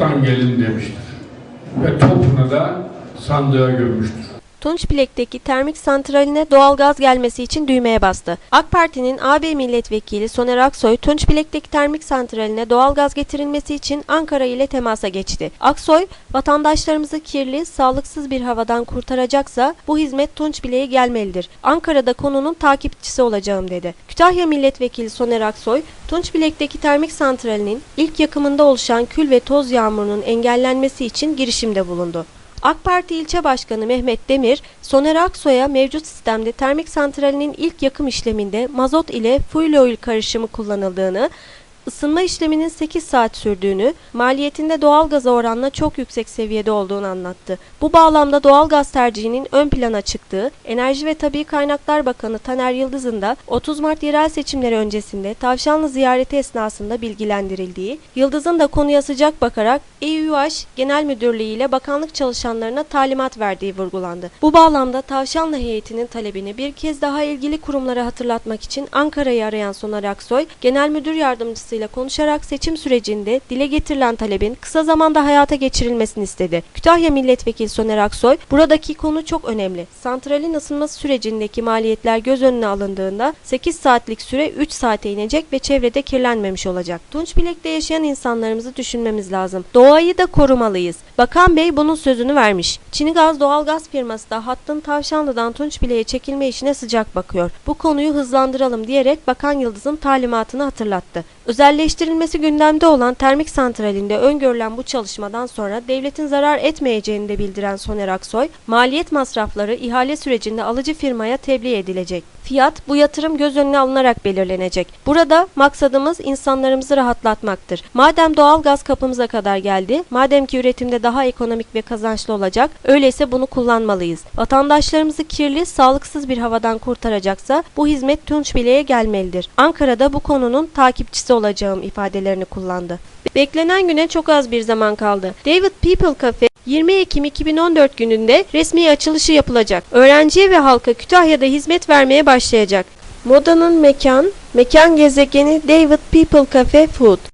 toptan gelin demiştir. Ve topunu da sandığa gömmüştür. Tunçbilek'teki termik santraline doğalgaz gelmesi için düğmeye bastı. AK Parti'nin AB milletvekili Soner Aksoy, Tunçbilek'teki termik santraline doğalgaz getirilmesi için Ankara ile temasa geçti. Aksoy, vatandaşlarımızı kirli, sağlıksız bir havadan kurtaracaksa bu hizmet Tunçbilek'e gelmelidir. Ankara'da konunun takipçisi olacağım dedi. Kütahya milletvekili Soner Aksoy, Tunçbilek'teki termik santralinin ilk yakımında oluşan kül ve toz yağmurunun engellenmesi için girişimde bulundu. AK Parti ilçe başkanı Mehmet Demir, Soner Aksoy'a mevcut sistemde termik santralinin ilk yakım işleminde mazot ile fuel oil karışımı kullanıldığını, ısınma işleminin 8 saat sürdüğünü, maliyetinde doğalgaza oranla çok yüksek seviyede olduğunu anlattı. Bu bağlamda doğalgaz tercihinin ön plana çıktığı, Enerji ve Tabi Kaynaklar Bakanı Taner Yıldız'ın da 30 Mart yerel seçimleri öncesinde Tavşanlı ziyareti esnasında bilgilendirildiği, Yıldız'ın da konuya sıcak bakarak EÜH Genel Müdürlüğü ile bakanlık çalışanlarına talimat verdiği vurgulandı. Bu bağlamda Tavşanlı heyetinin talebini bir kez daha ilgili kurumlara hatırlatmak için Ankara'yı arayan Soner Aksoy, Genel Müdür Yardımcısıyla konuşarak seçim sürecinde dile getirilen talebin kısa zamanda hayata geçirilmesini istedi. Kütahya Milletvekili Soner Aksoy, buradaki konu çok önemli. Santralin ısınması sürecindeki maliyetler göz önüne alındığında 8 saatlik süre 3 saate inecek ve çevrede kirlenmemiş olacak. Tunçbilek'te yaşayan insanlarımızı düşünmemiz lazım. Doğayı da korumalıyız. Bakan Bey bunun sözünü vermiş. Çinigaz Doğalgaz firması da hattın Tavşanlı'dan Tunçbilek'e çekilme işine sıcak bakıyor. Bu konuyu hızlandıralım diyerek Bakan Yıldız'ın talimatını hatırlattı. Özelleştirilmesi gündemde olan termik santralinde öngörülen bu çalışmadan sonra devletin zarar etmeyeceğini de bildiren Soner Aksoy, maliyet masrafları ihale sürecinde alıcı firmaya tebliğ edilecek. Fiyat bu yatırım göz önüne alınarak belirlenecek. Burada maksadımız insanlarımızı rahatlatmaktır. Madem doğal gaz kapımıza kadar geldi, madem ki üretimde daha ekonomik ve kazançlı olacak, öyleyse bunu kullanmalıyız. Vatandaşlarımızı kirli, sağlıksız bir havadan kurtaracaksa bu hizmet Tunçbile'ye gelmelidir. Ankara'da bu konunun takipçisi olacağım ifadelerini kullandı. Beklenen güne çok az bir zaman kaldı. David People Cafe 20 Ekim 2014 gününde resmi açılışı yapılacak. Öğrenciye ve halka Kütahya'da hizmet vermeye başlayacak. Modanın mekan, mekan gezegeni David People Cafe Food.